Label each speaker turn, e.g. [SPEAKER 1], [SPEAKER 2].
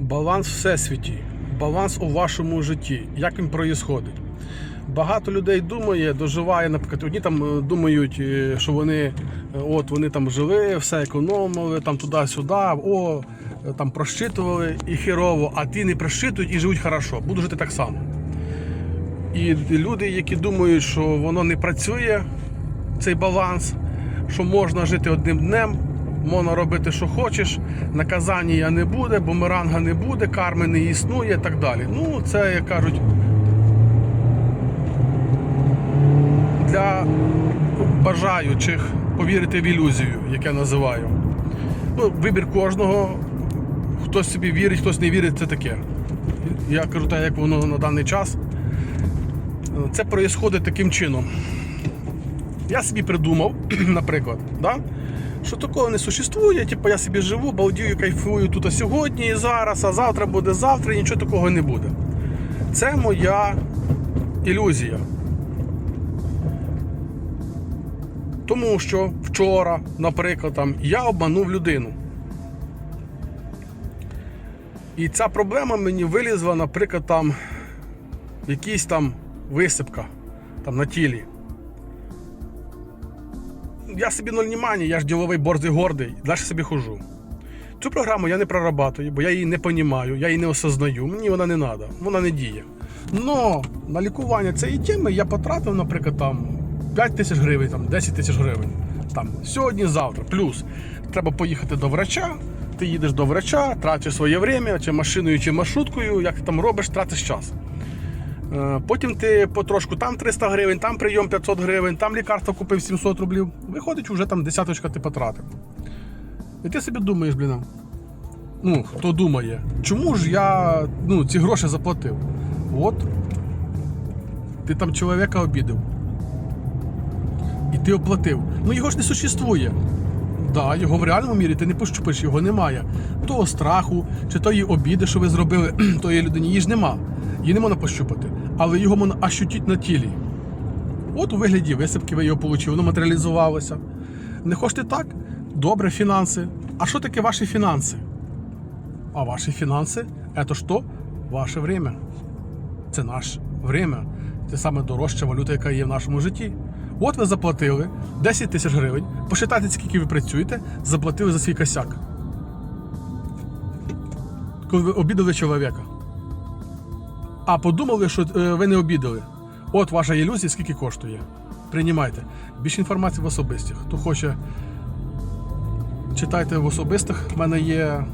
[SPEAKER 1] Баланс в всесвіті, баланс у вашому житті. Як він проїсходить? Багато людей думає, доживає, наприклад, одні там е, думають, е, що вони е, от вони там жили, все економили, там туди-сюди, о, там прощитували і херово, а ті не прощитують і живуть хорошо. Буду жити так само. І люди, які думають, що воно не працює, цей баланс, що можна жити одним днем, можна робити, що хочеш, наказання не буде, бумеранга не буде, карми не існує і так далі. Ну, це, як кажуть, для бажаючих повірити в ілюзію, як я називаю. Ну, вибір кожного. Хтось собі вірить, хтось не вірить, це таке. Я кажу так, як воно на даний час. Це проїсходить таким чином. Я собі придумав, наприклад, да? що такого не существує. Типу я собі живу, балдію, кайфую тут а сьогодні і зараз, а завтра буде завтра, і нічого такого не буде. Це моя ілюзія. Тому що вчора, наприклад, там, я обманув людину. І ця проблема мені вилізла, наприклад, там якийсь там висипка там, на тілі. Я собі ноль внимання, я ж діловий борзий гордий, далі собі хожу. Цю програму я не прорабатую, бо я її не розумію, я її не осознаю, мені вона не треба, вона не діє. Но на лікування цієї теми я потратив, наприклад, там 5 тисяч гривень, там, 10 тисяч гривень. Там, сьогодні, завтра. Плюс треба поїхати до врача, ти їдеш до врача, тратиш своє время, чи машиною, чи маршруткою, як ти там робиш, тратиш час. Е, Потім ти потрошку там 300 гривень, там прийом 500 гривень, там лікарство купив 700 рублів. Виходить, вже там десяточка ти потратив. І ти собі думаєш, блін, ну, хто думає, чому ж я ну, ці гроші заплатив? От. Ти там чоловіка обідав. І ти оплатив. Ну його ж не существує. Да, його в реальному мірі ти не пощупиш, його немає. Того страху, чи тої обіди, що ви зробили тої людині, її ж нема. Її не можна пощупати. Але його можна ощутити на тілі. От у вигляді висипки ви його отримали, воно матеріалізувалося. Не хочете так? Добре, фінанси. А що таке ваші фінанси? А ваші фінанси це що? Ваше время. Це наше время. Це саме дорожча валюта, яка є в нашому житті. От ви заплатили 10 тисяч гривень. Посчитайте, скільки ви працюєте, заплатили за свій косяк. Коли ви обідали чоловіка. А подумали, що е, ви не обідали. От ваша ілюзія, скільки коштує. Приймайте. Більше інформації в особистих. Хто хоче, читайте в особистих. У мене є